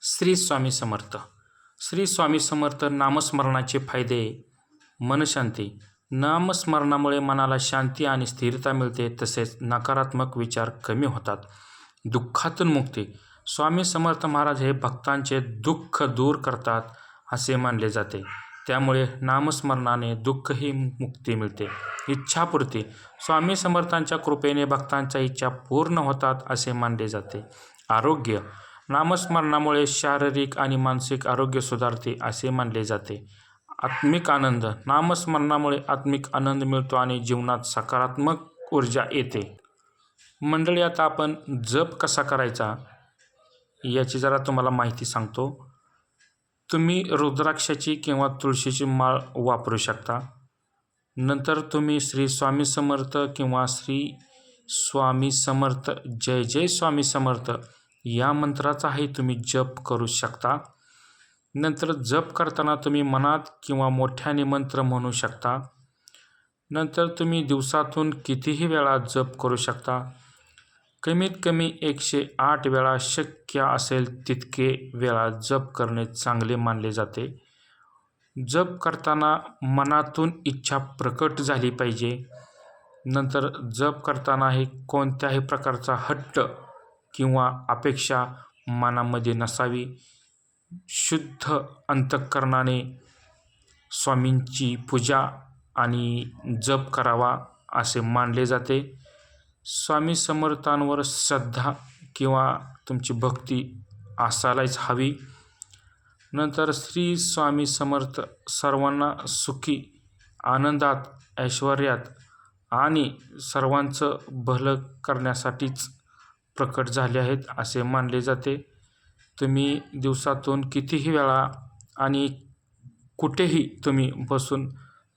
श्री स्वामी समर्थ. श्री स्वामी समर्थ नामस्मरणाचे फायदे. मनशांती. नामस्मरणामुळे मनाला शांती आणि स्थिरता मिळते तसेच नकारात्मक विचार कमी होतात. दुःखातून मुक्ती. स्वामी समर्थ महाराज हे भक्तांचे दुःख दूर करतात असे मानले जाते. त्यामुळे नामस्मरणाने दुःखही मुक्ती मिळते. इच्छापूर्ती. स्वामी समर्थांच्या कृपेने भक्तांच्या इच्छा पूर्ण होतात असे मानले जाते. आरोग्य. नामस्मरणामुळे शारीरिक आणि मानसिक आरोग्य सुधारते असे मानले जाते. आत्मिक आनंद. नामस्मरणामुळे आत्मिक आनंद मिळतो आणि जीवनात सकारात्मक ऊर्जा येते. मंडळी आता आपण जप कसा करायचा याची जरा तुम्हाला माहिती सांगतो. तुम्ही रुद्राक्षाची किंवा तुळशीची माळ वापरू शकता. नंतर तुम्ही श्री स्वामी समर्थ किंवा श्री स्वामी समर्थ जय जय स्वामी समर्थ या मंत्राचाही तुम्ही जप करू शकता. नंतर जप करताना तुम्ही मनात किंवा मोठ्याने मंत्र म्हणू शकता. नंतर तुम्ही दिवसातून कितीही वेळा जप करू शकता. कमीत कमी एकशे आठ वेळा शक्य असेल तितके वेळा जप करणे चांगले मानले जाते. जप करताना मनातून इच्छा प्रकट झाली पाहिजे. नंतर जप करतानाही कोणत्याही प्रकारचा हट्ट किंवा अपेक्षा मनामध्ये नसावी. शुद्ध अंतःकरणाने स्वामींची पूजा आणि जप करावा असे मानले जाते. स्वामी समर्थांवर श्रद्धा किंवा तुमची भक्ती असायलाच हवी. नंतर श्री स्वामी समर्थ सर्वांना सुखी आनंदात ऐश्वर्यात आणि सर्वांचं भलं करण्यासाठीच प्रकट झाले आहेत असे मानले जाते. तुम्ही दिवसातून कितीही वेळा आणि कुठेही तुम्ही बसून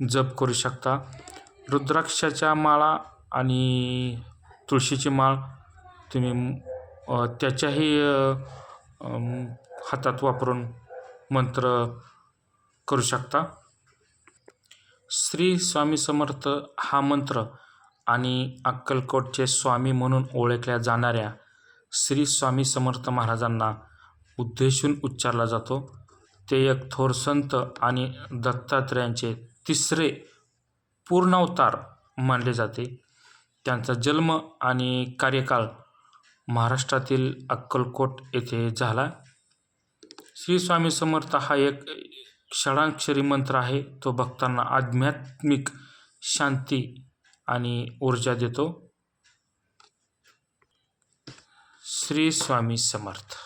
जप करू शकता. रुद्राक्षाच्या माळा आणि तुळशीची माळ तुम्ही त्याच्याही हातात वापरून मंत्र करू शकता. श्री स्वामी समर्थ हा मंत्र आणि अक्कलकोटचे स्वामी म्हणून ओळखल्या जाणाऱ्या श्री स्वामी समर्थ महाराजांना उद्देशून उच्चारला जातो. ते एक थोर संत आणि दत्तात्रयांचे तिसरे पूर्णावतार मानले जाते. त्यांचा जन्म आणि कार्यकाळ महाराष्ट्रातील अक्कलकोट येथे झाला. श्री स्वामी समर्थ हा एक षडाक्षरी मंत्र आहे. तो भक्तांना आध्यात्मिक शांती आणि ऊर्जा देतो. श्री स्वामी समर्थ.